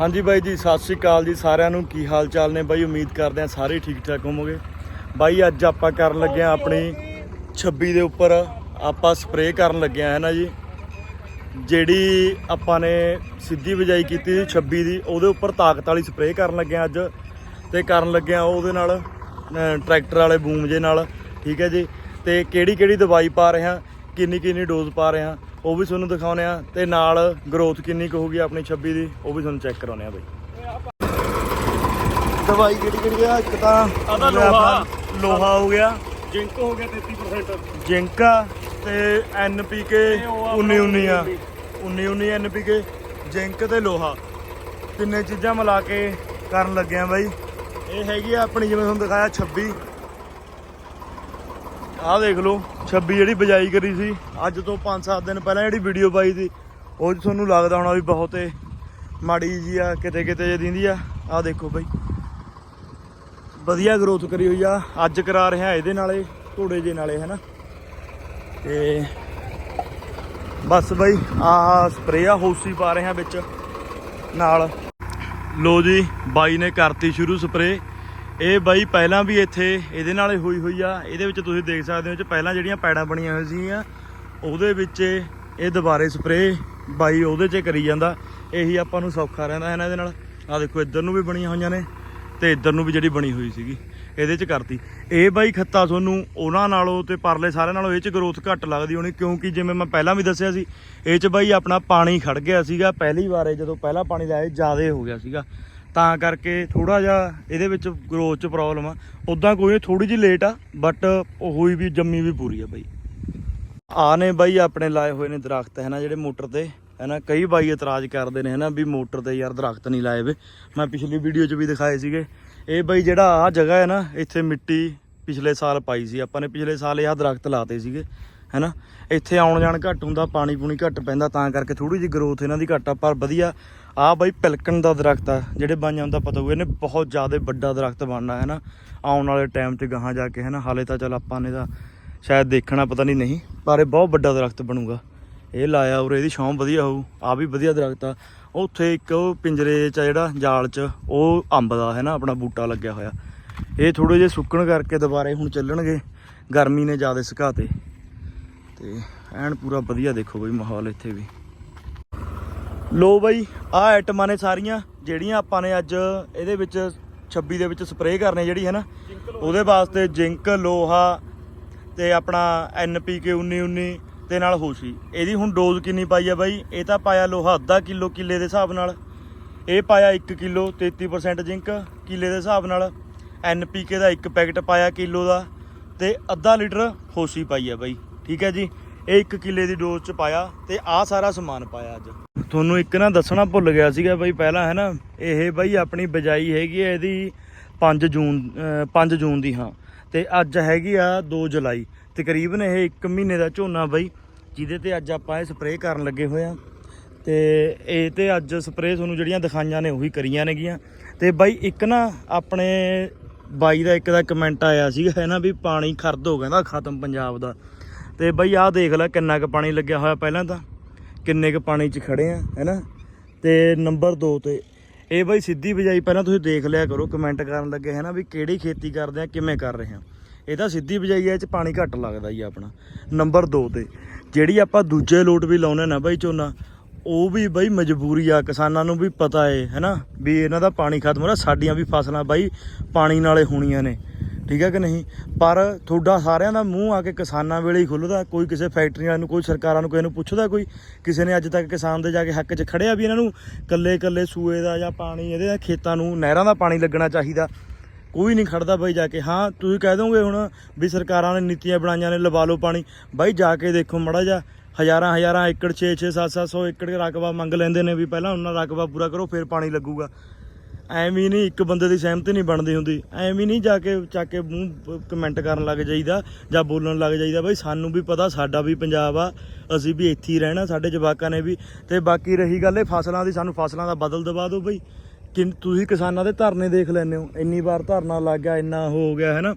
ਹਾਂਜੀ ਬਾਈ ਜੀ, ਸਤਿ ਸ਼੍ਰੀ ਅਕਾਲ ਜੀ ਸਾਰਿਆਂ ਨੂੰ। ਕੀ ਹਾਲ ਚਾਲ ਨੇ ਬਾਈ? ਉਮੀਦ ਕਰਦੇ ਆ ਸਾਰੇ ਠੀਕ ਠਾਕ ਹੋਵੋਗੇ। ਬਾਈ, ਅੱਜ ਆਪਾਂ ਕਰਨ ਲੱਗੇ ਆ ਆਪਣੀ 26 ਦੇ ਉੱਪਰ ਆਪਾਂ ਸਪਰੇਅ ਕਰਨ ਲੱਗੇ ਆ ਹੈ ਨਾ ਜੀ? ਜਿਹੜੀ ਆਪਾਂ ਨੇ ਸਿੱਧੀ ਬਿਜਾਈ ਕੀਤੀ ਸੀ 26 ਦੀ, ਉਹਦੇ ਉੱਪਰ ਤਾਕਤ ਵਾਲੀ ਸਪਰੇਅ ਕਰਨ ਲੱਗੇ ਆ ਅੱਜ। ਤੇ ਕਰਨ ਲੱਗੇ ਆ ਉਹਦੇ ਨਾਲ ਟਰੈਕਟਰ ਵਾਲੇ ਬੂਮ ਜੇ ਨਾਲ, ਠੀਕ ਹੈ ਜੀ? ਤੇ ਕਿਹੜੀ ਕਿਹੜੀ ਦਵਾਈ ਪਾ ਰਹੇ ਆ ਕਿੰਨੀ ਕਿੰਨੀ ਡੋਜ਼ ਪਾ ਰਹੇ ਆ ਉਹ ਵੀ ਤੁਹਾਨੂੰ ਦਿਖਾਉਨੇ ਆ ਤੇ ਨਾਲ ਗਰੋਥ ਕਿੰਨੀ ਕੁ ਹੋਊਗੀ ਆਪਣੀ 26 ਦੀ ਉਹ ਵੀ ਤੁਹਾਨੂੰ ਚੈੱਕ ਕਰਾਉਨੇ ਆ ਬਾਈ। ਦਵਾਈ ਕਿਹੜੀ ਕਿਹੜੀ ਆ? ਇੱਕ ਤਾਂ ਆਦਾ ਲੋਹਾ। ਲੋਹਾ ਹੋ ਗਿਆ। ਜਿੰਕ ਹੋ ਗਿਆ 33% ਜਿੰਕਾ ਤੇ ਐਨਪੀਕੇ ਇਹ ਉਹ 19 19 ਆ। ਆਪਣਾ 19 19 ਐਨਪੀਕੇ ਜਿੰਕ ਤੇ ਲੋਹਾ। ਤਿੰਨੇ ਚੀਜ਼ਾਂ ਮਿਲਾ ਕੇ ਕਰਨ ਲੱਗੇ ਆ ਬਾਈ। ਇਹ ਹੈਗੀ ਆ ਆਪਣੀ ਜਿਵੇਂ ਤੁਹਾਨੂੰ ਦਿਖਾਇਆ 26 ਆਹ ਦੇਖ ਲਓ 26 ਜਿਹੜੀ ਬਜਾਈ ਕਰੀ ਸੀ, ਅੱਜ ਤੋਂ 5-7 ਦਿਨ ਪਹਿਲਾਂ ਜਿਹੜੀ ਵੀਡੀਓ ਪਾਈ ਸੀ, ਉਹ 'ਚ ਤੁਹਾਨੂੰ ਲੱਗਦਾ ਹੋਣਾ ਵੀ ਬਹੁਤ ਮਾੜੀ ਜੀ ਆ, ਕਿਤੇ ਕਿਤੇ ਜੇ ਦਿੰਦੀ ਆ। ਆਹ ਦੇਖੋ ਬਾਈ। ਵਧੀਆ ਗਰੋਥ ਕਰੀ ਹੋਈ ਆ। ਅੱਜ ਕਰਾ ਰਿਹਾ ਇਹਦੇ ਨਾਲੇ, ਘੋੜੇ ਜੇ ਨਾਲੇ, ਹੈਨਾ? ਤੇ ਬਸ ਬਾਈ, ਆਹ ਸਪਰੇਅ ਆ, ਹੋਸੀ ਪਾ ਰਹੇ ਆ ਵਿੱਚ, ਨਾਲ। ਲੋ ਜੀ, ਬਾਈ ਨੇ ਕਰਤੀ ਸ਼ੁਰੂ ਸਪਰੇਅ ਇਹ ਬਾਈ ਪਹਿਲਾਂ ਵੀ ਇੱਥੇ, ਇਹਦੇ ਨਾਲ ਹੋਈ ਹੋਈ ਆ। ਇਹਦੇ ਵਿੱਚ ਤੁਸੀਂ ਦੇਖ ਸਕਦੇ ਹੋ 'ਚ ਪਹਿਲਾਂ ਜਿਹੜੀਆਂ ਪੈੜਾਂ ਬਣੀਆਂ ਹੋਈਆਂ ਸੀਗੀਆਂ, ਉਹਦੇ ਵਿੱਚ ਇਹ ਦੁਬਾਰੇ ਸਪਰੇਅ ਬਾਈ ਉਹਦੇ 'ਚ ਕਰੀ ਜਾਂਦਾ। ਇਹੀ ਆਪਾਂ ਨੂੰ ਸੌਖਾ ਰਹਿੰਦਾ ਹੈ ਨਾ ਇਹਦੇ ਨਾਲ। ਆ ਦੇਖੋ, ਇੱਧਰ ਨੂੰ ਵੀ ਬਣੀਆਂ ਹੋਈਆਂ ਨੇ ਤੇ ਇੱਧਰ ਨੂੰ ਵੀ ਜਿਹੜੀ ਬਣੀ ਹੋਈ ਸੀਗੀ, ਇਹਦੇ 'ਚ ਕਰਤੀ। ਇਹ ਬਾਈ ਖੱਤਾ ਤੁਹਾਨੂੰ ਉਹਨਾਂ ਨਾਲੋਂ ਤੇ ਪਰਲੇ ਸਾਰਿਆਂ ਨਾਲੋਂ ਇਹ 'ਚ ਗਰੋਥ ਘੱਟ ਲੱਗਦੀ ਹੋਣੀ, ਕਿਉਂਕਿ ਜਿਵੇਂ ਮੈਂ ਪਹਿਲਾਂ ਵੀ ਦੱਸਿਆ ਸੀ, ਇਹ 'ਚ ਬਾਈ ਆਪਣਾ ਪਾਣੀ ਖੜ ਗਿਆ ਸੀਗਾ। ਪਹਿਲੀ ਵਾਰੇ ਜਦੋਂ ਪਹਿਲਾ ਪਾਣੀ ਲਾਇਆ ਜ਼ਿਆਦਾ ਹੋ ਗਿਆ ਸੀਗਾ। ਤਾਂ ਕਰਕੇ ਥੋੜਾ ਜਿਹਾ ਇਹਦੇ ਵਿੱਚ ਗਰੋਥ 'ਚ ਪ੍ਰੋਬਲਮ ਆ। ਉਦਾਂ ਕੋਈ ਥੋੜੀ ਜਿਹੀ ਲੇਟ ਆ ਬਟ ਉਹ ਹੋਈ ਵੀ, ਜੰਮੀ ਵੀ ਪੂਰੀ ਆ ਬਾਈ। ਆ ਨੇ ਬਾਈ ਆਪਣੇ ਲਾਏ ਹੋਏ ਨੇ ਦਰਖਤ, ਹੈ ਨਾ, ਜਿਹੜੇ ਮੋਟਰ ਤੇ, ਹੈ ਨਾ, ਕਈ ਬਾਈ ਇਤਰਾਜ਼ ਕਰਦੇ ਨੇ, ਹੈ ਨਾ, ਵੀ ਮੋਟਰ ਤੇ ਯਾਰ ਦਰਖਤ ਨਹੀਂ ਲਾਏ ਵੇ। ਮੈਂ ਪਿਛਲੀ ਵੀਡੀਓ 'ਚ ਵੀ ਦਿਖਾਏ ਸੀਗੇ। ਇਹ ਬਾਈ ਜਿਹੜਾ ਆ ਜਗ੍ਹਾ ਹੈ ਨਾ, ਇੱਥੇ ਮਿੱਟੀ ਪਿਛਲੇ ਸਾਲ ਪਾਈ ਸੀ। ਆਪਾਂ ਨੇ ਪਿਛਲੇ ਸਾਲ ਇਹ ਆਹ ਦਰਖਤ ਲਾਤੇ ਸੀਗੇ। ਹੈ ਨਾ ਇੱਥੇ ਆਉਣ ਜਾਣ ਘੱਟ ਹੁੰਦਾ, ਪਾਣੀ ਪੂਣੀ ਘੱਟ ਪੈਂਦਾ, ਤਾਂ ਕਰਕੇ ਥੋੜੀ ਜਿਹੀ ਗਰੋਥ ਇਹਨਾਂ ਦੀ ਘੱਟ ਆ, ਪਰ ਵਧੀਆ ਆ ਬਾਈ ਪਿਲਕਣ ਦਾ ਦਰਖਤ ਆ, ਜਿਹੜੇ ਬਾਈਆਂ ਦਾ ਪਤਾ ਹੋਊ, ਇਹਨੇ ਬਹੁਤ ਜ਼ਿਆਦਾ ਵੱਡਾ ਦਰਖਤ ਬਣਨਾ ਹੈ ਨਾ ਆਉਣ ਵਾਲੇ ਟਾਈਮ 'ਚ ਗਾਹਾਂ ਜਾ ਕੇ ਹੈ ਨਾ ਹਾਲੇ ਤਾਂ ਚੱਲ ਆਪਾਂ ਨੇ ਤਾਂ ਸ਼ਾਇਦ ਦੇਖਣਾ, ਪਤਾ ਨਹੀਂ ਨਹੀਂ, ਪਰ ਇਹ ਬਹੁਤ ਵੱਡਾ ਦਰਖਤ ਬਣੂਗਾ। ਇਹ ਲਾਇਆ ਉਰੇ, ਇਹਦੀ ਛਾਂ ਵਧੀਆ ਹੋਊ ਆ ਵੀ ਵਧੀਆ ਦਰਖਤ ਆ। ਉੱਥੇ ਇੱਕ ਉਹ ਪਿੰਜਰੇ 'ਚ ਆ ਜਿਹੜਾ, ਜਾਲ 'ਚ, ਉਹ ਅੰਬ ਦਾ ਹੈ ਨਾ ਆਪਣਾ ਬੂਟਾ ਲੱਗਿਆ ਹੋਇਆ। ਇਹ ਥੋੜੇ ਜਿਹੇ ਸੁੱਕਣ ਕਰਕੇ ਦੁਬਾਰੇ ਹੁਣ ਚੱਲਣਗੇ, ਗਰਮੀ ਨੇ ਜ਼ਿਆਦਾ ਸੁਕਾਤੇ। ਤੇ ਐਨ ਪੂਰਾ ਵਧੀਆ ਦੇਖੋ ਬਈ ਮਾਹੌਲ ਇੱਥੇ ਵੀ। ਲੋ ਬਈ ਆ ਆਈਟਮਾਂ ਨੇ ਸਾਰੀਆਂ, ਜਿਹੜੀਆਂ ਆਪਾਂ ਨੇ ਅੱਜ ਇਹਦੇ ਵਿੱਚ 26 ਦੇ ਵਿੱਚ ਸਪਰੇਅ ਕਰਨੇ ਜਿਹੜੀ ਹੈ ਨਾ, ਉਹਦੇ ਵਾਸਤੇ ਜਿੰਕ, ਲੋਹਾ ਤੇ ਆਪਣਾ ਐਨਪੀਕੇ 1919 ਤੇ ਨਾਲ ਹੋਸ਼ੀ। ਇਹਦੀ ਹੁਣ ਡੋਜ਼ ਕਿੰਨੀ ਪਾਈ ਆ ਬਾਈ? ਇਹ ਤਾਂ ਪਾਇਆ ਲੋਹਾ ਅੱਧਾ ਕਿਲੋ ਕਿੱਲੇ ਦੇ ਹਿਸਾਬ ਨਾਲ। ਇਹ ਪਾਇਆ 1 ਕਿਲੋ 33% ਜਿੰਕ ਕਿੱਲੇ ਦੇ ਹਿਸਾਬ ਨਾਲ। ਐਨਪੀਕੇ ਦਾ ਇੱਕ ਪੈਕਟ ਪਾਇਆ ਕਿਲੋ ਦਾ ਤੇ ਅੱਧਾ ਲੀਟਰ ਹੋਸ਼ੀ ਪਾਈ ਆ ਬਾਈ। ਠੀਕ ਹੈ ਜੀ, ਇਹ 1 ਕਿੱਲੇ ਦੀ ਡੋਜ਼ ਚ ਪਾਇਆ ਤੇ ਆਹ ਸਾਰਾ ਸਮਾਨ ਪਾਇਆ ਅੱਜ। ਤੁਹਾਨੂੰ ਇੱਕ ਨਾ ਦੱਸਣਾ ਭੁੱਲ ਗਿਆ ਸੀਗਾ ਬਈ ਪਹਿਲਾਂ, ਹੈ ਨਾ? ਇਹ ਬਾਈ ਆਪਣੀ ਬਜਾਈ ਹੈਗੀ ਹੈ ਇਹਦੀ 5 ਜੂਨ, ਅਹ 5 ਜੂਨ ਦੀ, ਹਾਂ। ਤੇ ਅੱਜ ਹੈਗੀ ਆ 2 ਜੁਲਾਈ। ਤਕਰੀਬਨ ਇਹ 1 ਮਹੀਨੇ ਦਾ ਝੋਨਾ ਬਾਈ, ਜਿਹਦੇ ਤੇ ਅੱਜ ਆਪਾਂ ਇਹ ਸਪਰੇਅ ਕਰਨ ਲੱਗੇ ਹੋਏ ਆ। ਤੇ ਇਹ ਤੇ ਅੱਜ ਸਪਰੇਅ ਤੁਹਾਨੂੰ ਜਿਹੜੀਆਂ ਦਿਖਾਈਆਂ ਨੇ ਉਹੀ ਕਰੀਆਂ ਨੇਗੀਆਂ। ਤੇ ਬਾਈ ਇੱਕ ਨਾ ਆਪਣੇ ਬਾਈ ਦਾ ਇੱਕ ਦਾ ਕਮੈਂਟ ਆਇਆ ਸੀਗਾ, ਹੈ ਨਾ, ਵੀ ਪਾਣੀ ਖਰਦ ਹੋ ਕਹਿੰਦਾ ਖਤਮ ਪੰਜਾਬ ਦਾ। ਤੇ ਬਈ ਆਹ ਦੇਖ ਲੈ ਕਿੰਨਾ ਕੁ ਪਾਣੀ ਲੱਗਿਆ ਹੋਇਆ ਪਹਿਲਾਂ ਤਾਂ। ਕਿੰਨੇ ਕੁ ਪਾਣੀ 'ਚ ਖੜੇ ਆ ਹੈਨਾ ਤੇ ਨੰਬਰ 2 ਤੇ ਇਹ ਬਾਈ ਸਿੱਧੀ ਬਜਾਈ ਪਹਿਲਾਂ ਤੁਸੀਂ ਦੇਖ ਲਿਆ ਕਰੋ ਕਮੈਂਟ ਕਰਨ ਲੱਗੇ, ਹੈ ਨਾ, ਵੀ ਕਿਹੜੀ ਖੇਤੀ ਕਰਦੇ ਆ, ਕਿਵੇਂ ਕਰ ਰਹੇ ਆ। ਇਹ ਤਾਂ ਸਿੱਧੀ ਬਜਾਈ ਹੈ 'ਚ ਪਾਣੀ ਘੱਟ ਲੱਗਦਾ ਜੀ ਆਪਣਾ। ਨੰਬਰ 2 ਤੇ ਜਿਹੜੀ ਆਪਾਂ ਦੂਜੇ ਲੋਟ ਵੀ ਲਾਉਨੇ ਨਾ ਬਾਈ ਝੋਨਾ, ਉਹ ਵੀ ਬਈ ਮਜਬੂਰੀ ਆ, ਕਿਸਾਨਾਂ ਨੂੰ ਵੀ ਪਤਾ ਏ ਹੈਨਾ ਵੀ ਇਹਨਾਂ ਦਾ ਪਾਣੀ ਖਤਮ ਹੋ ਰਿਹਾ, ਸਾਡੀਆਂ ਵੀ ਫਸਲਾਂ ਬਾਈ ਪਾਣੀ ਨਾਲੇ ਹੋਣੀਆਂ ਨੇ। ਠੀਕ ਹੈ ਕਿ ਨਹੀਂ? ਪਰ ਤੁਹਾਡਾ ਸਾਰਿਆਂ ਦਾ ਮੂੰਹ ਆ ਕੇ ਕਿਸਾਨਾਂ ਵੇਲੇ ਹੀ ਖੁੱਲਦਾ। ਕੋਈ ਕਿਸੇ ਫੈਕਟਰੀਆਂ ਨੂੰ, ਕੋਈ ਸਰਕਾਰਾਂ ਨੂੰ ਕਿਸੇ ਨੂੰ ਪੁੱਛਦਾ ਕੋਈ? ਕਿਸੇ ਨੇ ਅੱਜ ਤੱਕ ਕਿਸਾਨ ਦੇ ਜਾ ਕੇ ਹੱਕ 'ਚ ਖੜਿਆ ਵੀ ਇਹਨਾਂ ਨੂੰ? ਕੱਲੇ ਕੱਲੇ ਸੂਏ ਦਾ ਜਾਂ ਪਾਣੀ, ਇਹਦੇ ਖੇਤਾਂ ਨੂੰ, ਨਹਿਰਾਂ ਦਾ ਪਾਣੀ ਲੱਗਣਾ ਚਾਹੀਦਾ। ਕੋਈ ਨਹੀਂ ਖੜਦਾ ਬਾਈ ਜਾ ਕੇ। ਹਾਂ, ਤੁਸੀਂ ਕਹਿ ਦੋਗੇ ਹੁਣ ਵੀ ਸਰਕਾਰਾਂ ਨੇ ਨੀਤੀਆਂ ਬਣਾਈਆਂ ਨੇ, ਲਵਾ ਲਓ ਪਾਣੀ। ਬਾਈ ਜਾ ਕੇ ਦੇਖੋ ਮੜਾ ਜਾ ਹਜ਼ਾਰਾਂ ਹਜ਼ਾਰਾਂ, ਏਕੜ 6 6 7 700 ਏਕੜ ਰਕਬਾ ਮੰਗ ਲੈਂਦੇ ਨੇ ਵੀ ਪਹਿਲਾਂ ਉਹਨਾਂ ਦਾ ਰਕਬਾ ਪੂਰਾ ਕਰੋ, ਫਿਰ ਪਾਣੀ ਲੱਗੂਗਾ। ਐਵੇਂ ਨਹੀਂ, ਇੱਕ ਬੰਦੇ ਦੀ ਸਹਿਮਤੀ ਨਹੀਂ ਬਣਦੀ ਹੁੰਦੀ। ਐਵੇਂ ਨਹੀਂ ਜਾ ਕੇ ਚੱਕ ਕੇ ਮੂੰਹ ਕਮੈਂਟ ਕਰਨ ਲੱਗ ਜਾਈਦਾ ਜਾਂ ਬੋਲਣ ਲੱਗ ਜਾਈਦਾ, ਬਈ ਸਾਨੂੰ ਵੀ ਪਤਾ, ਸਾਡਾ ਵੀ ਪੰਜਾਬ ਆ, ਅਸੀਂ ਵੀ ਇੱਥੇ ਹੀ ਰਹਿਣਾ, ਸਾਡੇ ਜਵਾਕਾਂ ਨੇ ਵੀ। ਤੇ ਬਾਕੀ ਰਹੀ ਗੱਲ ਇਹ, ਫਸਲਾਂ ਦੀ, ਸਾਨੂੰ ਫਸਲਾਂ ਦਾ ਬਦਲ ਦਵਾ ਦਿਓ ਬਈ। ਕਿ ਤੁਸੀਂ ਕਿਸਾਨਾਂ ਦੇ ਧਰਨੇ ਦੇਖ ਲੈਂਦੇ ਹੋ, ਇੰਨੀ ਵਾਰ ਧਰਨਾ ਲੱਗ ਗਿਆ, ਇੰਨਾ ਹੋ ਗਿਆ ਹੈ ਨਾ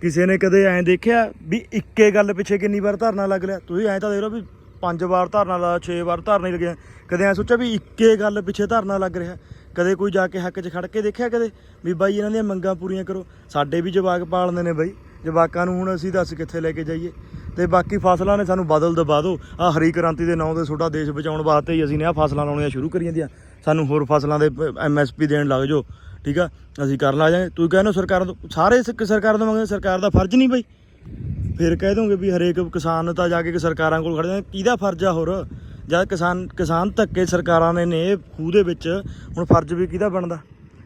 ਕਿਸੇ ਨੇ ਕਦੇ ਐਂ ਦੇਖਿਆ ਵੀ ਇੱਕੇ ਗੱਲ ਪਿੱਛੇ ਕਿੰਨੀ ਵਾਰ ਧਰਨਾ ਲੱਗ ਲਿਆ? ਤੁਸੀਂ ਐਂ ਤਾਂ ਦੇਖ ਲਓ ਵੀ ਪੰਜ ਵਾਰ ਧਰਨਾ ਲਾ, ਛੇ ਵਾਰ ਧਰਨੇ ਲੱਗਿਆ ਕਦੇ ਐ ਸੋਚਿਆ ਵੀ ਇੱਕੇ ਗੱਲ ਪਿੱਛੇ ਧਰਨਾ ਲੱਗ ਰਿਹਾ? ਕਦੇ ਕੋਈ ਜਾ ਕੇ ਹੱਕ 'ਚ ਖੜ ਕੇ ਦੇਖਿਆ ਕਦੇ? ਵੀ ਬਾਈ ਇਹਨਾਂ ਦੀਆਂ ਮੰਗਾਂ ਪੂਰੀਆਂ ਕਰੋ। ਸਾਡੇ ਵੀ ਜਵਾਕ ਪਾਲਦੇ ਨੇ ਬਾਈ। ਜਵਾਕਾਂ ਨੂੰ ਹੁਣ ਅਸੀਂ ਦੱਸ ਕਿੱਥੇ ਲੈ ਕੇ ਜਾਈਏ? ਤੇ ਬਾਕੀ ਫਸਲਾਂ ਨੇ ਸਾਨੂੰ ਬਦਲ ਦਬਾ ਦਿਓ। ਆ ਹਰੀ ਕ੍ਰਾਂਤੀ ਦੇ ਨਾਂ ਤੇ ਛੋਟਾ ਦੇਸ਼ ਬਚਾਉਣ ਵਾਸਤੇ ਹੀ ਅਸੀਂ ਨੇ ਆ ਫਸਲਾਂ ਲਾਉਣੀਆਂ ਸ਼ੁਰੂ ਕਰੀਆਂ ਦੀਆਂ। ਸਾਨੂੰ ਹੋਰ ਫਸਲਾਂ ਦੇ ਐਮਐਸਪੀ ਦੇਣ ਲੱਗ ਜਾਓ। ਠੀਕ ਆ? ਅਸੀਂ ਕਰਨ ਲੱਗ ਜਾਾਂਗੇ ਤੂੰ ਕਹਿੰਦਾ ਸਰਕਾਰ ਤੋਂ ਸਾਰੇ ਸਰਕਾਰ ਤੋਂ ਮੰਗਦੇ, ਸਰਕਾਰ ਦਾ ਫਰਜ਼ ਨਹੀਂ ਬਈ। ਫਿਰ ਕਹਿ ਦੋਗੇ ਵੀ ਹਰੇਕ ਕਿਸਾਨ ਤਾਂ ਜਾ ਕੇ ਸਰਕਾਰਾਂ ਕੋਲ ਖੜ ਜਾਂਦਾ ਕਿਹਦਾ ਫਰਜ਼ ਆ ਹੋਰ? ਜਦ ਕਿਸਾਨ ਕਿਸਾਨ ਧੱਕੇ ਸਰਕਾਰਾਂ ਨੇ ਨੇ ਖੂਹ ਦੇ ਵਿੱਚ ਹੁਣ ਫਰਜ਼ ਵੀ ਕਿਹਦਾ ਬਣਦਾ?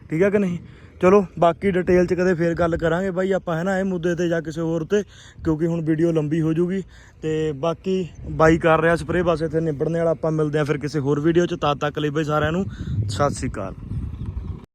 ਠੀਕ ਹੈ ਕਿ ਨਹੀਂ? ਚਲੋ, ਬਾਕੀ ਡਿਟੇਲ ਚ ਕਦੇ ਫੇਰ ਗੱਲ ਕਰਾਂਗੇ ਬਾਈ, ਆਪਾਂ ਹੈ ਨਾ ਇਹ ਮੁੱਦੇ ਤੇ ਜਾਂ ਕਿਸੇ ਹੋਰ ਤੇ, ਕਿਉਂਕਿ ਹੁਣ ਵੀਡੀਓ ਲੰਬੀ ਹੋ ਜੂਗੀ। ਤੇ ਬਾਕੀ ਬਾਈ ਕਰ ਰਿਹਾ ਸਪਰੇ ਬਸ ਇੱਥੇ ਨਿਬੜਨੇ ਵਾਲਾ, ਆਪਾਂ ਮਿਲਦੇ ਆ ਫਿਰ ਕਿਸੇ ਹੋਰ ਵੀਡੀਓ ਚ। ਤਦ ਤੱਕ ਲਈ ਬਾਈ ਸਾਰਿਆਂ ਨੂੰ, ਸਤਿ ਸ਼੍ਰੀ ਅਕਾਲ।